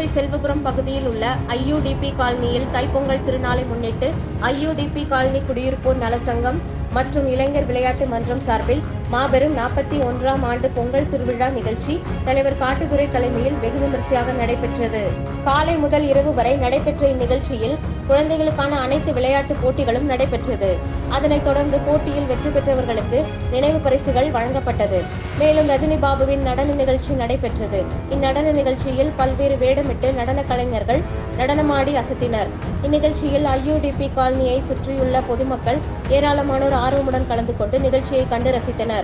கோவை செல்வபுரம் பகுதியில் உள்ள ஐயூடிபி காலனியில் தைப்பொங்கல் திருநாளை முன்னிட்டு ஐயூடிபி காலனி குடியிருப்போர் நலசங்கம் மற்றும் இளைஞர் விளையாட்டு மன்றம் சார்பில் மாபெரும் நாற்பத்தி ஒன்றாம் ஆண்டு பொங்கல் திருவிழா நிகழ்ச்சி தலைவர் காட்டுதுரை தலைமையில் வெகு விமரிசையாக நடைபெற்றது. காலை முதல் இரவு வரை நடைபெற்ற இந்நிகழ்ச்சியில் குழந்தைகளுக்கான அனைத்து விளையாட்டு போட்டிகளும் நடைபெற்றது. அதனைத் தொடர்ந்து போட்டியில் வெற்றி பெற்றவர்களுக்கு நினைவு பரிசுகள் வழங்கப்பட்டது. மேலும் ரஜினி பாபுவின் நடன நிகழ்ச்சி நடைபெற்றது. இந்நடன நிகழ்ச்சியில் பல்வேறு வேடமிட்டு நடன கலைஞர்கள் நடனமாடி அசத்தினர். இந்நிகழ்ச்சியில் ஐயூடிபி காலனியை சுற்றியுள்ள பொதுமக்கள் ஏராளமானோர் ஆர்வமுடன் கலந்து கொண்டு நிகழ்ச்சியை கண்டு ரசித்தனர்.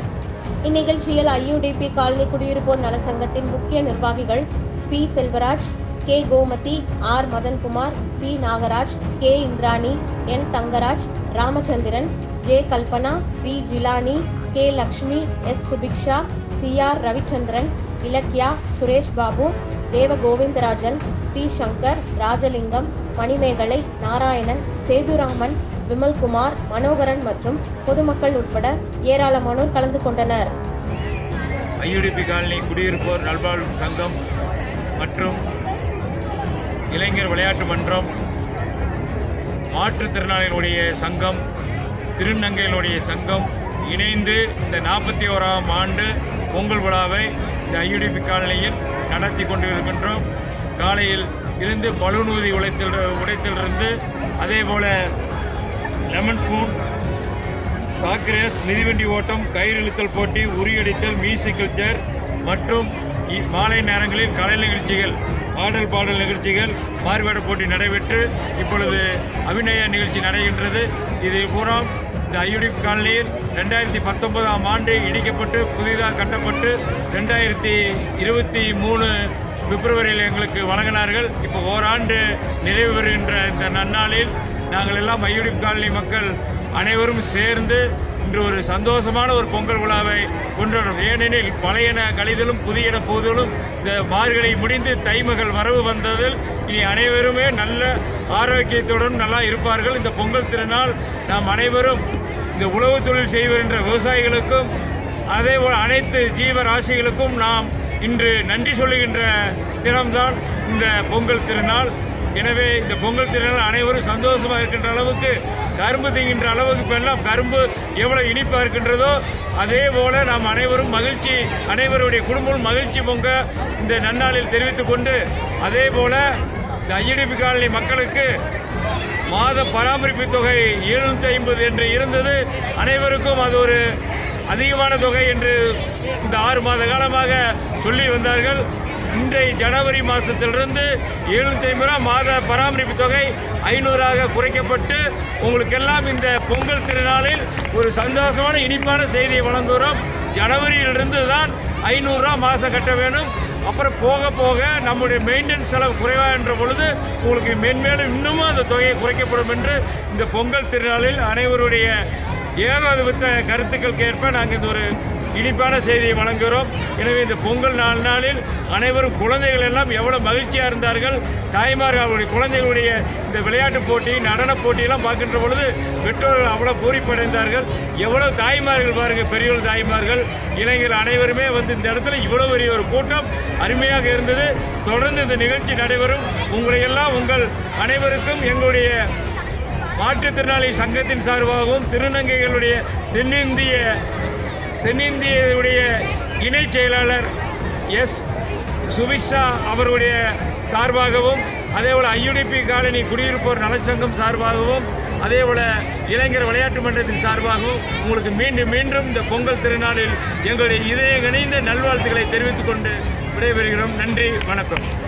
இந்நிகழ்ச்சியில் ஐயுடிபி காலனி குடியிருப்போர் நல சங்கத்தின் முக்கிய நிர்வாகிகள் P Selvaraj K Gomathi R Madhankumar P Nagaraj K Indrani N Thangaraj Ramachandran J Kalpana P Jilani K Lakshmi S Subiksha C R Ravichandran Ilakkiya Suresh Babu Deva Govindarajan P Shankar Rajalingam Manimegalai Narayanan Sethuraman Vimalkumar Manoharan மற்றும் பொதுமக்கள் உட்பட ஏராளமானோர் கலந்து கொண்டனர். ஐயுடிபி colony குடியிருப்போர் நல்வாழ்வு சங்கம் மற்றும் இளைஞர் விளையாட்டு மன்றம் மாற்றுத்திறனாளிகளுடைய சங்கம் திருநங்கைகளுடைய சங்கம் இணைந்து இந்த நாற்பத்தி ஓராம் ஆண்டு பொங்கல் விழாவை இந்த ஐயுடிபி காலனியில் நடத்தி கொண்டிருக்கின்றோம். காலையில் இருந்து பலூனூதி உடைத்தில் உடைத்திலிருந்து அதே போல் லெமன் ஸ்பூன் சாக்ரேஸ் மிதிவண்டி ஓட்டம் கயிறு இழுத்தல் போட்டி உரியடித்தல் மியூசிக்கல் சேர் மற்றும் இ- மாலை நேரங்களில் கலை நிகழ்ச்சிகள் பாடல் பாடல் நிகழ்ச்சிகள் மாறுவேட போட்டி நடைபெற்று இப்பொழுது அபிநய நிகழ்ச்சி நடைகின்றது. இது பூரா இந்த ஐயுடிப் காலனியில் ரெண்டாயிரத்தி பத்தொன்பதாம் ஆண்டு இடிக்கப்பட்டு புதிதாக கட்டப்பட்டு ரெண்டாயிரத்தி இருபத்தி மூணு பிப்ரவரியில் எங்களுக்கு வழங்கினார்கள். இப்போ ஓராண்டு நிறைவு பெறுகின்ற இந்த நன்னாளில் நாங்கள் எல்லாம் ஐயுடிப் காலனி மக்கள் அனைவரும் சேர்ந்து இன்று ஒரு சந்தோஷமான ஒரு பொங்கல் விழாவை கொண்டாடும் ஏனெனில் பழையன கழிதலும் புதியன புதலும் இந்த மார்கழி முடிந்து தைமகள் வரவு வந்ததில் இனி அனைவருமே நல்ல ஆரோக்கியத்துடன் நல்லா இருப்பார்கள். இந்த பொங்கல் திருநாள் நாம் அனைவரும் இந்த உழவு தொழில் செய்வென்ற விவசாயிகளுக்கும் அதேபோல் அனைத்து ஜீவராசிகளுக்கும் நாம் இன்று நன்றி சொல்லுகின்ற தினம்தான் இந்த பொங்கல் திருநாள். எனவே இந்த பொங்கல் திருநாள் அனைவரும் சந்தோஷமாக இருக்கின்ற அளவுக்கு கரும்பு திங்கின்ற அளவுக்கு இப்போ எல்லாம் கரும்பு எவ்வளோ இனிப்பாக இருக்கின்றதோ அதே போல் நாம் அனைவரும் மகிழ்ச்சி அனைவருடைய குடும்பம் மகிழ்ச்சி பொங்க இந்த நன்னாளில் தெரிவித்துக் கொண்டு அதே போல் இந்த ஐயடிபி காலனி மக்களுக்கு மாத பராமரிப்பு தொகை எழுநூற்றி ஐம்பது என்று இருந்தது. அனைவருக்கும் அது ஒரு அதிகமான தொகை என்று இந்த ஆறு மாத காலமாக சொல்லி வந்தார்கள். இன்றைய ஜனவரி மாதத்திலிருந்து எழுநூற்றி ஐம்பது ரூபா மாத பராமரிப்பு தொகை ஐநூறாக குறைக்கப்பட்டு உங்களுக்கெல்லாம் இந்த பொங்கல் திருநாளில் ஒரு சந்தோஷமான இனிப்பான செய்தியை வழங்குகிறோம். ஜனவரியிலிருந்து தான் ஐநூறுரூவா மாதம் கட்ட வேணும். அப்புறம் போக போக நம்முடைய மெயின்டெனன்ஸ் செலவு குறைவாகின்ற பொழுது உங்களுக்கு மென்மேலும் இன்னமும் அந்த தொகையை குறைக்கப்படும் என்று இந்த பொங்கல் திருநாளில் அனைவருடைய ஏகாதிபத்த கருத்துக்களுக்கு ஏற்ப நாங்கள் இந்த ஒரு இனிப்பான செய்தியை வழங்குகிறோம். எனவே இந்த பொங்கல் நாலு நாளில் அனைவரும் குழந்தைகள் எல்லாம் எவ்வளோ மகிழ்ச்சியாக இருந்தார்கள். தாய்மார்கள் அவருடைய குழந்தைகளுடைய இந்த விளையாட்டு போட்டி நடன போட்டியெல்லாம் பார்க்கின்ற பொழுது பெற்றோர்கள் அவ்வளோ பூரிப்படைந்தார்கள். எவ்வளோ தாய்மார்கள் பாருங்கள் பெரியவர் தாய்மார்கள். இளைஞர்கள் அனைவருமே வந்து இந்த இடத்துல இவ்வளோ பெரிய ஒரு கூட்டம் அருமையாக இருந்தது. தொடர்ந்து இந்த நிகழ்ச்சி நடைபெறும். உங்களையெல்லாம் உங்கள் அனைவருக்கும் எங்களுடைய மாற்றுத்திறனாளி சங்கத்தின் சார்பாகவும் திருநங்கைகளுடைய தென்னிந்திய தென்னிந்தியுடைய இணை செயலாளர் எஸ். சுபிக்ஷா அவருடைய சார்பாகவும் அதேபோல் ஐயுடிபி காலனி குடியிருப்போர் நலச்சங்கம் சார்பாகவும் அதேபோல் இளைஞர் விளையாட்டு மன்றத்தின் சார்பாகவும் உங்களுக்கு மீண்டும் மீண்டும் இந்த பொங்கல் திருநாளில் எங்களுடைய இதய இணைந்த நல்வாழ்த்துக்களை தெரிவித்துக் கொண்டு விடைபெறுகிறோம். நன்றி வணக்கம்.